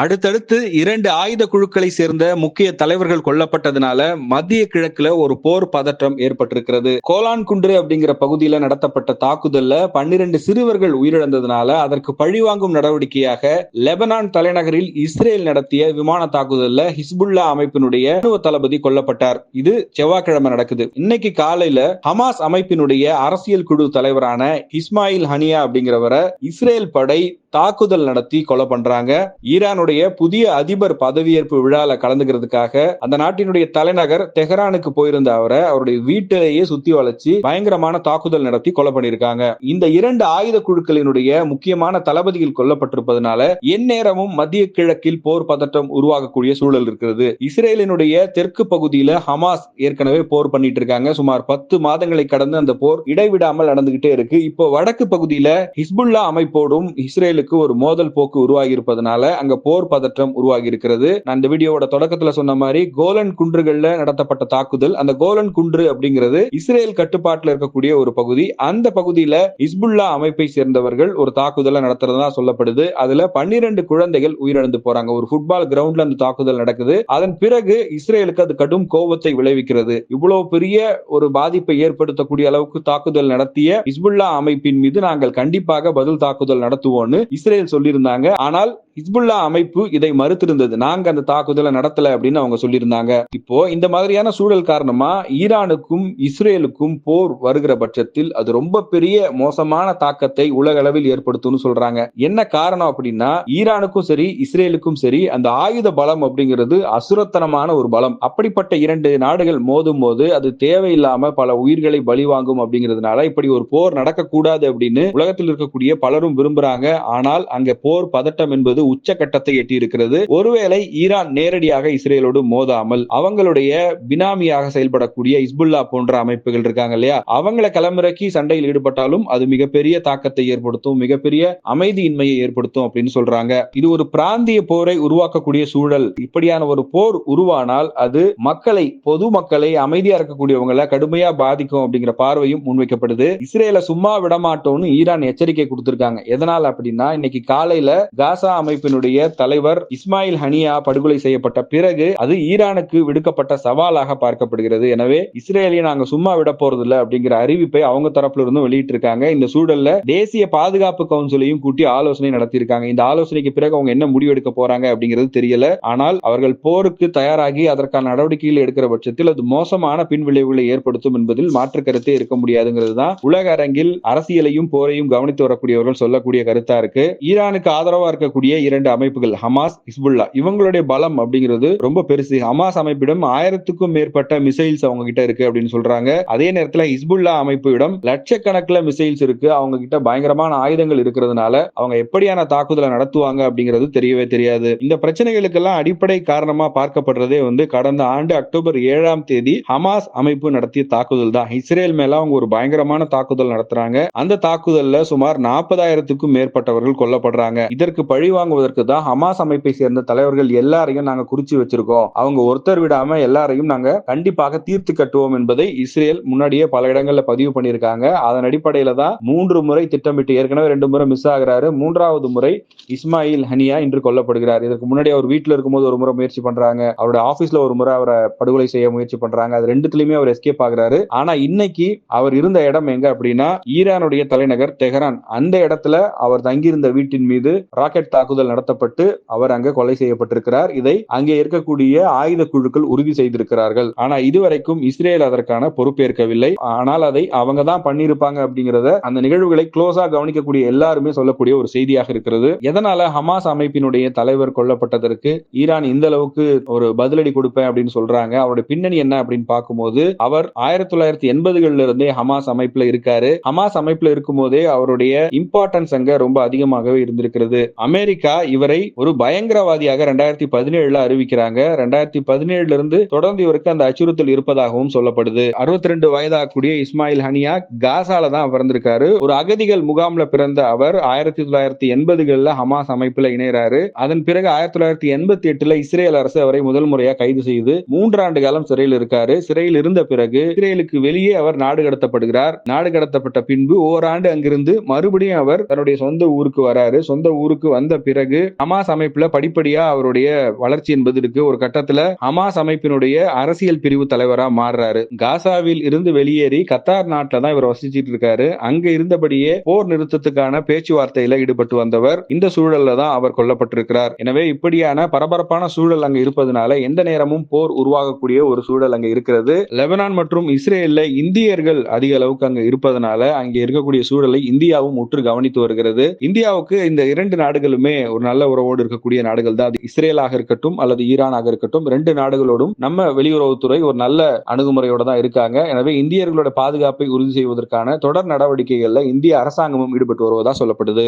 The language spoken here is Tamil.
அடுத்தடுத்து இரண்டு ஆயுத குழுக்களை சேர்ந்த முக்கிய தலைவர்கள் கொல்லப்பட்டதுனால மத்திய கிழக்குல ஒரு போர் பதற்றம் ஏற்பட்டிருக்கிறது. கோலான் குன்று அப்படிங்கிற பகுதியில நடத்தப்பட்ட தாக்குதல்ல பன்னிரண்டு சிறுவர்கள் உயிரிழந்ததுனால அதற்கு பழிவாங்கும் நடவடிக்கையாக லெபனான் தலைநகரில் இஸ்ரேல் நடத்திய விமான தாக்குதல்ல ஹிஸ்புல்லா அமைப்பினுடைய ராணுவ தளபதி கொல்லப்பட்டார். இது செவ்வாய்க்கிழமை நடக்குது. இன்னைக்கு காலையில ஹமாஸ் அமைப்பினுடைய அரசியல் குழு தலைவரான இஸ்மாயில் ஹனியா அப்படிங்கிறவரை இஸ்ரேல் படை தாக்குதல் நடத்தி கொலை பண்றாங்க. ஈரானுடைய புதிய அதிபர் பதவியேற்பு விழால கலந்துக்கிறதுக்காக அந்த நாட்டினுடைய தலைநகர் தெஹரானுக்கு போயிருந்த அவரை அவருடைய வீட்டிலேயே சுத்தி வளைச்சு பயங்கரமான தாக்குதல் நடத்தி கொலை பண்ணிருக்காங்க இந்த இரண்டு ஆயுத குழுக்களினுடைய முக்கியமான தளபதிகள் கொல்லப்பட்டிருப்பதனால எந்நேரமும் மத்திய கிழக்கில் போர் பதட்டம் உருவாகக்கூடிய சூழல் இருக்கிறது. இஸ்ரேலினுடைய தெற்கு பகுதியில ஹமாஸ் ஏற்கனவே போர் பண்ணிட்டு இருக்காங்க. சுமார் பத்து மாதங்களை கடந்து அந்த போர் இடைவிடாமல் நடந்துகிட்டே இருக்கு. இப்போ வடக்கு பகுதியில ஹிஸ்புல்லா அமைப்போடும் இஸ்ரேலுக்கு ஒரு மோதல் போக்கு உருவாகி இருப்பதனால அங்க போர் பதற்றம் உருவாகி இருக்கிறது நான் இந்த வீடியோவோட தொடக்கத்துல சொன்ன மாதிரி கோலன் குன்றுகள்ல நடத்தப்பட்ட தாக்குதல். அந்த கோலன் குன்று அப்படிங்கிறது இஸ்ரேல் கட்டுப்பாட்டுல இருக்கக்கூடிய ஒரு பகுதி. அந்த பகுதியில இஸ்புல்லா அமைப்பை சேர்ந்தவர்கள் ஒரு தாக்குதலை நடத்துறதா சொல்லப்படுது. அதுல பன்னிரண்டு குழந்தைகள் உயிரிழந்து போறாங்க. ஒரு ஃபுட்பால் கிரவுண்ட்ல அந்த தாக்குதல் நடக்குது. அதன் பிறகு இஸ்ரேலுக்கு அது கடும் கோபத்தை விளைவிக்கிறது. இவ்வளவு பெரிய ஒரு பாதிப்பை ஏற்படுத்தக்கூடிய அளவுக்கு தாக்குதல் நடத்திய இஸ்புல்லா அமைப்பின் மீது நாங்கள் கண்டிப்பாக பதில் தாக்குதல் நடத்துவோம்னு இஸ்ரேல் சொல்லியிருந்தாங்க. ஆனால் ஹிஸ்புல்லா அமைப்பு இதை மறுத்திருந்தது. நாங்க அந்த தாக்குதலை நடத்தல அப்படின்னு அவங்க சொல்லியிருந்தாங்க. இப்போ இந்த மாதிரியான சூழல் காரணமா ஈரானுக்கும் இஸ்ரேலுக்கும் போர் வருகிற பட்சத்தில் அது ரொம்ப பெரிய மோசமான தாக்கத்தை உலக அளவில் ஏற்படுத்தும்னு சொல்றாங்க. என்ன காரணம் அப்படின்னா ஈரானுக்கும் சரி இஸ்ரேலுக்கும் சரி அந்த ஆயுத பலம் அப்படிங்கிறது அசுரத்தனமான ஒரு பலம். அப்படிப்பட்ட இரண்டு நாடுகள் மோதும் போது அது தேவையில்லாம பல உயிர்களை பலி வாங்கும் அப்படிங்கிறதுனால இப்படி ஒரு போர் நடக்கக்கூடாது அப்படின்னு உலகத்தில் இருக்கக்கூடிய பலரும் விரும்புறாங்க. ஆனால் அங்க போர் பதட்டம் என்பது உச்சகட்டத்தை எட்டியிருக்கிறது. ஒருவேளை ஈரான் நேரடியாக இஸ்ரேலோடு மோதாமல் அவங்களுடைய பினாமியாக செயல்படக்கூடிய இஸ்புல்லா போன்ற அமைப்புகள் இருக்காங்க இல்லையா? அவங்கள களமிறக்கி சண்டையில் ஈடுபட்டாலும் அது மிகப்பெரிய தாக்கத்தை ஏற்படுத்தும் மிகப்பெரிய அமைதியின்மையை ஏற்படுத்தும் அப்படின்னு சொல்றாங்க. இது ஒரு பிராந்திய போரை உருவாக்கக்கூடிய சூழல். இப்படியான ஒரு போர் உருவானால் அது மக்களை பொது மக்களை அமைதியா இருக்கக்கூடியவங்களை கடுமையா பாதிக்கும் அப்படிங்கிற பார்வையும் முன்வைக்கப்படுது. இஸ்ரேல சும்மா விடமாட்டோம்னு ஈரான் எச்சரிக்கை கொடுத்திருக்காங்க. எதனால் அப்படின்னா இன்னைக்கு காலையில காசா அமை அமைப்பினுடைய தலைவர் இஸ்மாயில் ஹனியா படுகொலை செய்யப்பட்ட பிறகு அது ஈரானுக்கு விடுக்கப்பட்ட சவாலாக பார்க்கப்படுகிறது. எனவே இஸ்ரேலியை நாங்க சும்மா விட போறது இல்ல அப்படிங்கிற அறிவிப்பை அவங்க தரப்புல இருந்து வெளியிட்டு இருக்காங்க இந்த சூழல்ல தேசிய பாதுகாப்பு கவுன்சிலையும் கூட்டி ஆலோசனை நடத்தியிருக்காங்க. இந்த ஆலோசனைக்கு பிறகு அவங்க என்ன முடிவெடுக்க போறாங்க அப்படிங்கிறது தெரியல. ஆனால் அவர்கள் போருக்கு தயாராகி அதற்கான நடவடிக்கைகள் எடுக்கிற பட்சத்தில் அது மோசமான பின்விளைவுகளை ஏற்படுத்தும் என்பதில் மாற்று கருத்தே இருக்க முடியாதுங்கிறது தான் உலக அரங்கில் அரசியலையும் போரையும் கவனித்து வரக்கூடியவர்கள் சொல்லக்கூடிய கருத்தா இருக்கு. ஈரானுக்கு ஆதரவா இருக்கக்கூடிய இரண்டு அமைப்புகள் ஹமாஸ் ஹிஸ்புல்லா. இவங்களுடைய பலம் அப்படிங்கிறது ரொம்ப பெருசு. ஹமாஸ் அமைப்பிடம் ஆயிரத்துக்கும் மேற்பட்ட மிசைல்ஸ் அவங்க கிட்ட இருக்கு அப்படின்னு சொல்றாங்க. அதே நேரத்துல ஹிஸ்புல்லா அமைப்பிடம் லட்சக்கணக்கில் மிசைல்ஸ் இருக்கு. அவங்க கிட்ட பயங்கரமான ஆயுதங்கள் இருக்கிறதுனால அவங்க எப்படியான தாக்குதலை நடத்துவாங்க அப்படிங்கிறது தெரியவே தெரியாது. இந்த பிரச்சனைகளுக்கெல்லாம் அடிப்படை காரணமா பார்க்கப்படுறதே வந்து கடந்த ஆண்டு அக்டோபர் ஏழாம் தேதி ஹமாஸ் அமைப்பு நடத்திய தாக்குதல் தான். இஸ்ரேல் மேல அவங்க ஒரு பயங்கரமான தாக்குதல் நடத்துறாங்க. அந்த தாக்குதல்ல சுமார் நாற்பதாயிரத்துக்கும் மேற்பட்டவர்கள் கொல்லப்படுறாங்க. இதற்கு பழிவாங்க வாங்குவதற்கு தான் ஹமாஸ் அமைப்பை சேர்ந்த தலைவர்கள் எல்லாரையும் நாங்க குறிச்சு வச்சிருக்கோம். அவங்க ஒருத்தர் விடாம எல்லாரையும் நாங்க கண்டிப்பாக தீர்த்து கட்டுவோம் என்பதை இஸ்ரேல் முன்னாடியே பல இடங்கள்ல பதிவு பண்ணியிருக்காங்க. அதன் அடிப்படையில தான் மூன்று முறை திட்டமிட்டு ஏற்கனவே ரெண்டு முறை மிஸ் ஆகிறாரு. மூன்றாவது முறை இஸ்மாயில் ஹனியா இன்று கொல்லப்படுகிறார். இதற்கு முன்னாடி அவர் வீட்டுல இருக்கும்போது ஒரு முறை முயற்சி பண்றாங்க. அவருடைய ஆபீஸ்ல ஒரு முறை அவரை படுகொலை செய்ய முயற்சி பண்றாங்க. அது ரெண்டுத்திலுமே அவர் எஸ்கேப் ஆகுறாரு. ஆனா இன்னைக்கு அவர் இருந்த இடம் எங்க அப்படின்னா ஈரானுடைய தலைநகர் தெஹரான் அந்த இடத்துல அவர் தங்கியிருந்த வீட்டின் மீது ராக்கெட் தாக்குதல் தாக்குதல் நடத்தப்பட்டு அவர் அங்க கொலை செய்யப்பட்டிருக்கிறார். இதை அங்கே இருக்கக்கூடிய ஆயுத குழுக்கள் உறுதி செய்திருக்கிறார்கள். ஆனா இதுவரைக்கும் இஸ்ரேல் அதற்கான பொறுப்பேற்கவில்லை. ஆனால் அதை அவங்க தான் பண்ணியிருப்பாங்க அப்படிங்கிறத அந்த நிகழ்வுகளை க்ளோஸா கவனிக்கக்கூடிய எல்லாருமே சொல்லக்கூடிய ஒரு செய்தியாக இருக்கிறது. எதனால ஹமாஸ் அமைப்பினுடைய தலைவர் கொல்லப்பட்டதற்கு ஈரான் இந்த அளவுக்கு ஒரு பதிலடி கொடுப்பேன் அப்படின்னு சொல்றாங்க. அவருடைய பின்னணி என்ன அப்படின்னு பார்க்கும்போது அவர் ஆயிரத்தி தொள்ளாயிரத்தி எண்பதுகள்ல இருந்தே ஹமாஸ் அமைப்புல இருக்காரு. ஹமாஸ் அமைப்புல இருக்கும் போதே அவருடைய இம்பார்ட்டன்ஸ் அங்க ரொம்ப அதிகமாகவே இருந்திருக்கிறது. அமெரிக்கா அமெரிக்கா இவரை ஒரு பயங்கரவாதியாக ரெண்டாயிரத்தி பதினேழுல அறிவிக்கிறாங்க. ரெண்டாயிரத்தி பதினேழுல இருந்து தொடர்ந்து இவருக்கு அந்த அச்சுறுத்தல் இருப்பதாகவும் சொல்லப்படுது. அறுபத்தி ரெண்டு வயதாகக்கூடிய இஸ்மாயில் ஹனியா காசால தான் பிறந்திருக்காரு. ஒரு அகதிகள் முகாம்ல பிறந்த அவர் ஆயிரத்தி தொள்ளாயிரத்தி எண்பதுகள்ல ஹமாஸ் அமைப்புல இணைகிறாரு அதன் பிறகு ஆயிரத்தி தொள்ளாயிரத்தி எண்பத்தி எட்டுல இஸ்ரேல் அரசு அவரை முதல் முறையாக கைது செய்து மூன்றாண்டு காலம் சிறையில் இருக்காரு. சிறையில் இருந்த பிறகு இஸ்ரேலுக்கு வெளியே அவர் நாடு கடத்தப்படுகிறார். நாடு கடத்தப்பட்ட பின்பு ஓராண்டு அங்கிருந்து மறுபடியும் அவர் தன்னுடைய சொந்த ஊருக்கு வராரு. சொந்த ஊருக்கு வந்த பிறகு பிறகு ஹமாஸ் அமைப்புல படிப்படியா அவருடைய வளர்ச்சி என்பது இருக்கு. ஒரு கட்டத்துல ஹமாஸ் அமைப்பினுடைய அரசியல் பிரிவு தலைவரா மாறுறாரு. காசாவில் இருந்து வெளியேறி கத்தார் நாட்டில தான் இவர் வசிச்சிட்டு இருக்காரு. அங்க இருந்தபடியே போர் நிறுத்தத்துக்கான பேச்சுவார்த்தையில ஈடுபட்டு வந்தவர் இந்த சூழல்ல தான் அவர் கொல்லப்பட்டிருக்கிறார். எனவே இப்படியான பரபரப்பான சூழல் அங்க இருப்பதனால எந்த நேரமும் போர் உருவாகக்கூடிய ஒரு சூழல் அங்க இருக்கிறது. லெபனான் மற்றும் இஸ்ரேல்ல இந்தியர்கள் அதிக அளவுக்கு அங்க இருப்பதனால அங்கே இருக்கக்கூடிய சூழலை இந்தியாவும் உற்று கவனித்து வருகிறது. இந்தியாவுக்கு இந்த இரண்டு நாடுகளுமே ஒரு நல்ல உறவோடு இருக்கக்கூடிய நாடுகள் தான். அது இஸ்ரேலாக இருக்கட்டும் அல்லது ஈரானாக இருக்கட்டும் ரெண்டு நாடுகளோடும் நம்ம வெளியுறவுத்துறை ஒரு நல்ல அணுகுமுறையோட தான் இருக்காங்க. எனவே இந்தியர்களோட பாதுகாப்பை உறுதி செய்வதற்கான தொடர் நடவடிக்கைகள்ல இந்திய அரசாங்கமும் ஈடுபட்டு வருவதா சொல்லப்படுது.